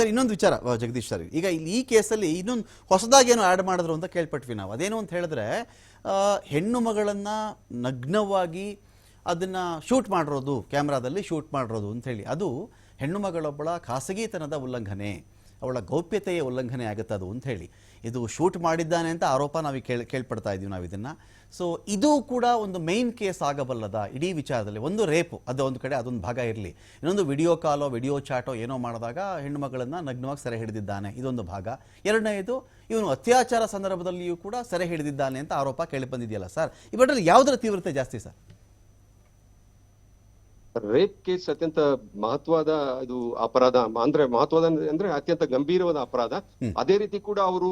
Sir, ಇನ್ನೊಂದು ವಿಚಾರ Jagadish sir. ಈಗ ಇಲ್ಲಿ ಈ ಕೇಸಲ್ಲಿ ಇನ್ನೊಂದು ಹೊಸದಾಗಿ ಏನು ಆ್ಯಡ್ ಮಾಡಿದ್ರು ಅಂತ ಕೇಳ್ಪಟ್ವಿ ನಾವು. ಅದೇನು ಅಂತ ಹೇಳಿದ್ರೆ ಹೆಣ್ಣು ಮಗಳನ್ನು ನಗ್ನವಾಗಿ ಅದನ್ನು ಶೂಟ್ ಮಾಡಿರೋದು, ಕ್ಯಾಮ್ರಾದಲ್ಲಿ ಶೂಟ್ ಮಾಡಿರೋದು ಅಂಥೇಳಿ ಅದು ಹೆಣ್ಣು ಮಗಳೊಬ್ಬಳ ಖಾಸಗಿತನದ ಉಲ್ಲಂಘನೆ, ಅವಳ ಗೌಪ್ಯತೆಯ ಉಲ್ಲಂಘನೆ ಆಗುತ್ತೆ ಅದು ಅಂತ ಹೇಳಿ. ಇದು ಶೂಟ್ ಮಾಡಿದ್ದಾನೆ ಅಂತ ಆರೋಪ ನಾವು ಕೇಳಿ, ಕೇಳ್ಪಡ್ತಾ ಇದ್ದೀವಿ ನಾವು ಇದನ್ನ. ಸೊ ಇದು ಕೂಡ ಒಂದು ಮೈನ್ ಕೇಸ್ ಆಗಬಲ್ಲದ ಇಡೀ ವಿಚಾರದಲ್ಲಿ. ಒಂದು ರೇಪು ಅದು ಒಂದು ಕಡೆ ಅದೊಂದು ಭಾಗ ಇರಲಿ. ಇನ್ನೊಂದು ವಿಡಿಯೋ ಕಾಲೋ ವಿಡಿಯೋ ಚಾಟೋ ಏನೋ ಮಾಡಿದಾಗ ಹೆಣ್ಣು ಮಗಳನ್ನು ನಗ್ನವಾಗಿ ಸೆರೆ ಹಿಡಿದಿದ್ದಾನೆ. ಇದೊಂದು ಭಾಗ. ಎರಡನೇದು, ಇವನು ಅತ್ಯಾಚಾರ ಸಂದರ್ಭದಲ್ಲಿಯೂ ಕೂಡ ಸೆರೆ ಹಿಡಿದಿದ್ದಾನೆ ಅಂತ ಆರೋಪ ಕೇಳಿ ಬಂದಿದೆಯಲ್ಲ ಸರ್? ಇವರಲ್ಲಿ ಯಾವುದರ ತೀವ್ರತೆ ಜಾಸ್ತಿ ಸರ್? ರೇಪ್ ಕೇಸ್ ಅತ್ಯಂತ ಮಹತ್ವದ ಇದು ಅಪರಾಧ ಅಂದ್ರೆ ಮಹತ್ವದ ಅಂದ್ರೆ ಅತ್ಯಂತ ಗಂಭೀರವಾದ ಅಪರಾಧ. ಅದೇ ರೀತಿ ಕೂಡ ಅವರು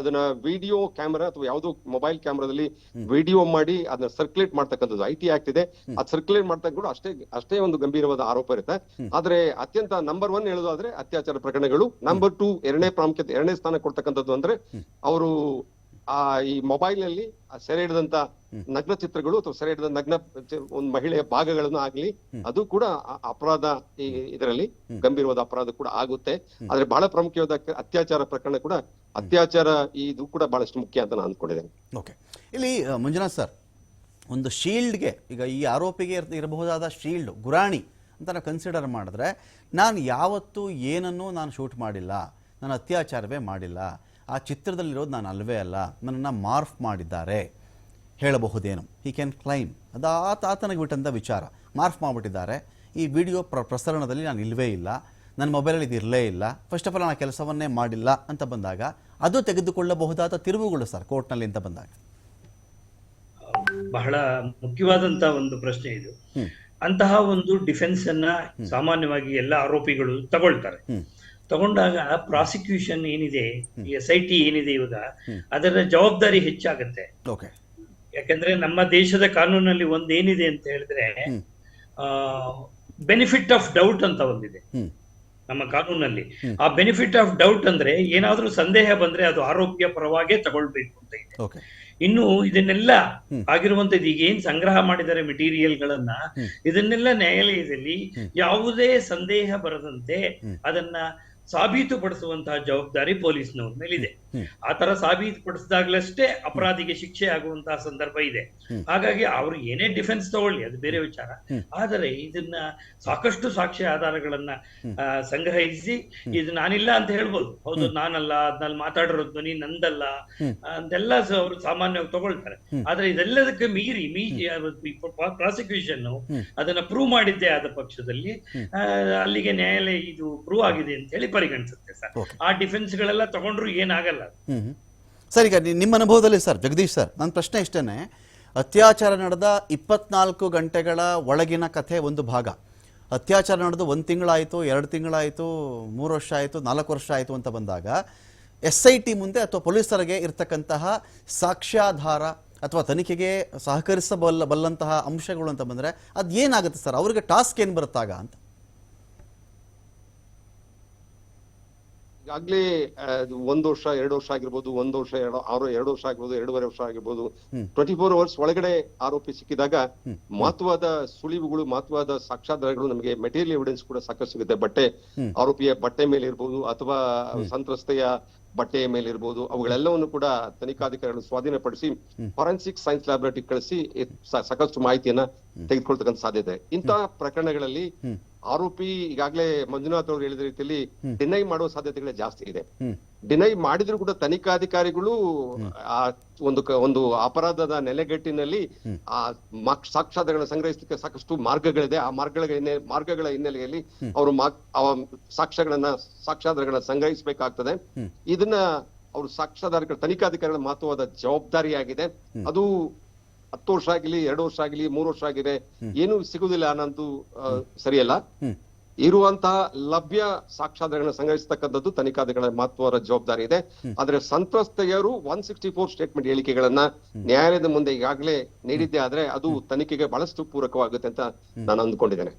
ಅದನ್ನ ವಿಡಿಯೋ ಕ್ಯಾಮೆರಾ ಅಥವಾ ಯಾವುದೋ ಮೊಬೈಲ್ ಕ್ಯಾಮೆರಾದಲ್ಲಿ ವಿಡಿಯೋ ಮಾಡಿ ಅದನ್ನ ಸರ್ಕ್ಯುಲೇಟ್ ಮಾಡ್ತಕ್ಕಂಥದ್ದು ಐ ಟಿ ಆಕ್ಟ್ ಇದೆ. ಅದ್ ಸರ್ಕ್ಯುಲೇಟ್ ಮಾಡ್ತಕ್ಕ ಕೂಡ ಅಷ್ಟೇ ಅಷ್ಟೇ ಒಂದು ಗಂಭೀರವಾದ ಆರೋಪ ಇರುತ್ತೆ. ಆದ್ರೆ ಅತ್ಯಂತ ನಂಬರ್ ಒನ್ ಹೇಳೋದಾದ್ರೆ ಅತ್ಯಾಚಾರ ಪ್ರಕರಣಗಳು. ನಂಬರ್ ಟೂ ಎರಡನೇ ಪ್ರಾಮುಖ್ಯತೆ ಎರಡನೇ ಸ್ಥಾನ ಕೊಡ್ತಕ್ಕಂಥದ್ದು ಅಂದ್ರೆ ಅವರು ಆ ಈ ಮೊಬೈಲ್ನಲ್ಲಿ ಸೆರೆ ಹಿಡಿದಂತ ನಗ್ನ ಚಿತ್ರಗಳು ಅಥವಾ ಸೆರೆ ಹಿಡಿದ ನಗ್ನ ಒಂದು ಮಹಿಳೆಯ ಭಾಗಗಳನ್ನು ಆಗ್ಲಿ ಅದು ಕೂಡ ಅಪರಾಧ ಈ ಇದರಲ್ಲಿ ಗಂಭೀರವಾದ ಅಪರಾಧ ಕೂಡ ಆಗುತ್ತೆ. ಆದ್ರೆ ಬಹಳ ಪ್ರಮುಖವಾದ ಅತ್ಯಾಚಾರ ಪ್ರಕರಣ ಕೂಡ ಅತ್ಯಾಚಾರ ಇದು ಕೂಡ ಬಹಳಷ್ಟು ಮುಖ್ಯ ಅಂತ ನಾನು ಅಂದ್ಕೊಂಡಿದ್ದೇನೆ ಓಕೆ. ಇಲ್ಲಿ ಮಂಜುನಾಥ್ ಸರ್ ಒಂದು ಶೀಲ್ಡ್ಗೆ ಈಗ ಈ ಆರೋಪಿಗೆ ಇರಬಹುದಾದ ಶೀಲ್ಡ್ ಗುರಾಣಿ ಅಂತ ನಾವು ಕನ್ಸಿಡರ್ ಮಾಡಿದ್ರೆ ನಾನು ಯಾವತ್ತೂ ಏನನ್ನೂ ನಾನು ಶೂಟ್ ಮಾಡಿಲ್ಲ ನಾನು ಅತ್ಯಾಚಾರವೇ ಮಾಡಿಲ್ಲ ಆ ಚಿತ್ರದಲ್ಲಿರೋದು ನಾನು ಅಲ್ವೇ ಅಲ್ಲ ನನ್ನನ್ನು ಮಾರ್ಫ್ ಮಾಡಿದ್ದಾರೆ ಹೇಳಬಹುದೇನು. ಹಿ ಕ್ಯಾನ್ ಕ್ಲೈಮ್ ಅದು ಆತ ಆತನಿಗೆ ಬಿಟ್ಟಂಥ ವಿಚಾರ. ಮಾರ್ಫ್ ಮಾಡಿಬಿಟ್ಟಿದ್ದಾರೆ. ಈ ವಿಡಿಯೋ ಪ್ರ ಪ್ರಸರಣದಲ್ಲಿ ನಾನು ಇಲ್ಲವೇ ಇಲ್ಲ. ನನ್ನ ಮೊಬೈಲಲ್ಲಿ ಇದು ಇರಲೇ ಇಲ್ಲ. ಫಸ್ಟ್ ಆಫ್ ಆಲ್ ನಾನು ಆ ಕೆಲಸವನ್ನೇ ಮಾಡಿಲ್ಲ ಅಂತ ಬಂದಾಗ ಅದು ತೆಗೆದುಕೊಳ್ಳಬಹುದಾದ ತಿರುವುಗಳು ಸರ್ ಕೋರ್ಟ್ನಲ್ಲಿ ಅಂತ ಬಂದಾಗ. ಬಹಳ ಮುಖ್ಯವಾದಂತಹ ಒಂದು ಪ್ರಶ್ನೆ ಇದು. ಅಂತಹ ಒಂದು ಡಿಫೆನ್ಸ್ ಅನ್ನ ಸಾಮಾನ್ಯವಾಗಿ ಎಲ್ಲ ಆರೋಪಿಗಳು ತಗೊಳ್ತಾರೆ. ತಗೊಂಡಾಗ ಪ್ರಾಸಿಕ್ಯೂಷನ್ ಏನಿದೆ ಎಸ್ ಐ ಟಿ ಏನಿದೆ ಇವಾಗ ಅದರ ಜವಾಬ್ದಾರಿ ಹೆಚ್ಚಾಗತ್ತೆ. ಓಕೆ ಯಾಕಂದ್ರೆ ನಮ್ಮ ದೇಶದ ಕಾನೂನಲ್ಲಿ ಒಂದೇನಿದೆ ಅಂತ ಹೇಳಿದ್ರೆ. ಬೆನಿಫಿಟ್ ಆಫ್ ಡೌಟ್ ಅಂತ ಒಂದಿದೆ. ನಮ್ಮ ಕಾನೂನಲ್ಲಿ. ಆ ಬೆನಿಫಿಟ್ ಆಫ್ ಡೌಟ್ ಅಂದ್ರೆ ಏನಾದ್ರೂ ಸಂದೇಹ ಬಂದ್ರೆ ಅದು ಆರೋಗ್ಯ ಪರವಾಗೇ ತಗೊಳ್ಬೇಕು ಅಂತ ಇದೆ. ಇನ್ನು ಇದನ್ನೆಲ್ಲ ಆಗಿರುವಂತದ್ದು ಈಗ ಏನ್ ಸಂಗ್ರಹ ಮಾಡಿದ್ದಾರೆ ಮೆಟೀರಿಯಲ್ಗಳನ್ನ ಇದನ್ನೆಲ್ಲ ನ್ಯಾಯಾಲಯದಲ್ಲಿ ಯಾವುದೇ ಸಂದೇಹ ಬರದಂತೆ ಅದನ್ನ ಸಾಬೀತುಪಡಿಸುವಂತಹ ಜವಾಬ್ದಾರಿ ಪೊಲೀಸ್ನವ್ರ ಮೇಲಿದೆ. ಆ ತರ ಸಾಬೀತುಪಡಿಸಿದಾಗಲಷ್ಟೇ ಅಪರಾಧಿಗೆ ಶಿಕ್ಷೆ ಆಗುವಂತಹ ಸಂದರ್ಭ ಇದೆ. ಹಾಗಾಗಿ ಅವ್ರು ಏನೇ ಡಿಫೆನ್ಸ್ ತಗೊಳ್ಳಿ ಅದು ಬೇರೆ ವಿಚಾರ. ಆದರೆ ಇದನ್ನ ಸಾಕಷ್ಟು ಸಾಕ್ಷ್ಯ ಆಧಾರಗಳನ್ನ ಸಂಗ್ರಹಿಸಿ ಇದು ನಾನಿಲ್ಲ ಅಂತ ಹೇಳ್ಬೋದು. ಹೌದು ನಾನಲ್ಲ ಅದ್ನಲ್ಲಿ ಮಾತಾಡಿರೋ ಧ್ವನಿ ನಂದಲ್ಲ ಅಂತೆಲ್ಲ ಅವರು ಸಾಮಾನ್ಯವಾಗಿ ತಗೊಳ್ತಾರೆ. ಆದ್ರೆ ಇದೆಲ್ಲದಕ್ಕೆ ಮೀರಿ ಮೀ ಪ್ರಾಸಿಕ್ಯೂಷನ್ ಅದನ್ನ ಪ್ರೂವ್ ಮಾಡಿದ್ದೆ ಆದ ಪಕ್ಷದಲ್ಲಿ ಅಲ್ಲಿಗೆ ನ್ಯಾಯಾಲಯ ಇದು ಪ್ರೂವ್ ಆಗಿದೆ ಅಂತ ಹೇಳಿ ಪರಿಗಣಿಸುತ್ತೆ ಸರ್. ಆ ಡಿಫೆನ್ಸ್ ಗಳೆಲ್ಲ ತಗೊಂಡ್ರು ಏನಾಗಲ್ಲ. ಸರ್ ಈಗ ನಿಮ್ಮ ಅನುಭವದಲ್ಲಿ ಸರ್ ಜಗದೀಶ್ ಸರ್ ನನ್ನ ಪ್ರಶ್ನೆ ಇಷ್ಟೇನೆ. ಅತ್ಯಾಚಾರ ನಡೆದ ಇಪ್ಪತ್ನಾಲ್ಕು ಗಂಟೆಗಳ ಒಳಗಿನ ಕಥೆ ಒಂದು ಭಾಗ. ಅತ್ಯಾಚಾರ ನಡೆದು ಒಂದು ತಿಂಗಳಾಯಿತು ಎರಡು ತಿಂಗಳಾಯಿತು ಮೂರು ವರ್ಷ ಆಯಿತು ನಾಲ್ಕು ವರ್ಷ ಆಯಿತು ಅಂತ ಬಂದಾಗ ಎಸ್ ಐ ಟಿ ಮುಂದೆ ಅಥವಾ ಪೊಲೀಸರಿಗೆ ಇರತಕ್ಕಂತಹ ಸಾಕ್ಷ್ಯಾಧಾರ ಅಥವಾ ತನಿಖೆಗೆ ಸಹಕರಿಸಬಲ್ಲ ಬಲ್ಲಂತಹ ಅಂಶಗಳು ಅಂತ ಬಂದರೆ ಅದು ಏನಾಗುತ್ತೆ ಸರ್? ಅವ್ರಿಗೆ ಟಾಸ್ಕ್ ಏನು ಬರುತ್ತಾಗ ಅಂತ? ಈಗಾಗ್ಲೇ ಒಂದು ವರ್ಷ ಎರಡು ವರ್ಷ ಆಗಿರ್ಬೋದು ಒಂದು ವರ್ಷ ಎರಡು ಆರು ಎರಡು ವರ್ಷ ಆಗಿರ್ಬೋದು ಎರಡೂವರೆ ವರ್ಷ ಆಗಿರ್ಬೋದು ಟ್ವೆಂಟಿ ಫೋರ್ ಅವರ್ಸ್ ಒಳಗಡೆ ಆರೋಪಿ ಸಿಕ್ಕಿದಾಗ ಮಹತ್ವದ ಸುಳಿವುಗಳು ಮಹತ್ವದ ಸಾಕ್ಷಾಧಾರಗಳು ನಮಗೆ ಮೆಟೀರಿಯಲ್ ಎವಿಡೆನ್ಸ್ ಕೂಡ ಸಾಕಷ್ಟು ಸಿಗುತ್ತೆ. ಬಟ್ಟೆ ಆರೋಪಿಯ ಬಟ್ಟೆ ಮೇಲೆ ಇರ್ಬೋದು ಅಥವಾ ಸಂತ್ರಸ್ತೆಯ ಬಟ್ಟೆಯ ಮೇಲೆ ಇರ್ಬೋದು ಅವುಗಳೆಲ್ಲವನ್ನು ಕೂಡ ತನಿಖಾಧಿಕಾರಿಗಳು ಸ್ವಾಧೀನಪಡಿಸಿ ಫಾರೆನ್ಸಿಕ್ ಸೈನ್ಸ್ ಲ್ಯಾಬೊರೇಟರಿ ಕಳಿಸಿ ಸಾಕಷ್ಟು ಮಾಹಿತಿಯನ್ನ ತೆಗೆದುಕೊಳ್ತಕ್ಕಂಥ ಸಾಧ್ಯತೆ ಇಂತಹ ಪ್ರಕರಣಗಳಲ್ಲಿ ಆರೋಪಿ ಈಗಾಗಲೇ ಮಂಜುನಾಥ್ ಅವರು ಹೇಳಿದ ರೀತಿಯಲ್ಲಿ ಡಿನೈ ಮಾಡುವ ಸಾಧ್ಯತೆಗಳೇ ಜಾಸ್ತಿ ಇದೆ. ಡಿನೈ ಮಾಡಿದ್ರು ಕೂಡ ತನಿಖಾಧಿಕಾರಿಗಳು ಆ ಒಂದು ಒಂದು ಅಪರಾಧದ ನೆಲೆಗಟ್ಟಿನಲ್ಲಿ ಆ ಸಾಕ್ಷ್ಯಾಧಾರಗಳನ್ನ ಸಂಗ್ರಹಿಸಲಿಕ್ಕೆ ಸಾಕಷ್ಟು ಮಾರ್ಗಗಳಿದೆ. ಆ ಮಾರ್ಗಗಳ ಹಿನ್ನೆ ಮಾರ್ಗಗಳ ಹಿನ್ನೆಲೆಯಲ್ಲಿ ಅವರು ಆ ಸಾಕ್ಷ್ಯಗಳನ್ನ ಸಾಕ್ಷ್ಯಾಧಾರಗಳನ್ನ ಸಂಗ್ರಹಿಸಬೇಕಾಗ್ತದೆ. ಇದನ್ನ ಅವರು ಸಾಕ್ಷ್ಯಾಧಾರಗಳ ತನಿಖಾಧಿಕಾರಿಗಳ ಮಹತ್ವವಾದ ಜವಾಬ್ದಾರಿಯಾಗಿದೆ. ಅದು ಹತ್ತು ವರ್ಷ ಆಗಲಿ ಎರಡು ವರ್ಷ ಆಗಲಿ ಮೂರು ವರ್ಷ ಆಗಿದೆ ಏನು ಸಿಗುದಿಲ್ಲ ಅನ್ನೋದು ಸರಿಯಲ್ಲ? ಇರುವಂತಹ ಲಭ್ಯ ಸಾಕ್ಷ್ಯಾಧಾರಗಳನ್ನ ಸಂಗ್ರಹಿಸತಕ್ಕಂಥದ್ದು ತನಿಖಾಧಿಕಾರಿಗಳ ಮಹತ್ವದ ಜವಾಬ್ದಾರಿ ಇದೆ. ಆದ್ರೆ ಸಂತ್ರಸ್ತೆಯರು ಒನ್ ಸಿಕ್ಸ್ಟಿ ಫೋರ್ ಸ್ಟೇಟ್ಮೆಂಟ್ ಹೇಳಿಕೆಗಳನ್ನ ನ್ಯಾಯಾಲಯದ ಮುಂದೆ ಈಗಾಗಲೇ ನೀಡಿದ್ದೆ ಆದ್ರೆ ಅದು ತನಿಖೆಗೆ ಬಹಳಷ್ಟು ಪೂರಕವಾಗುತ್ತೆ ಅಂತ ನಾನು ಅಂದುಕೊಂಡಿದ್ದೇನೆ.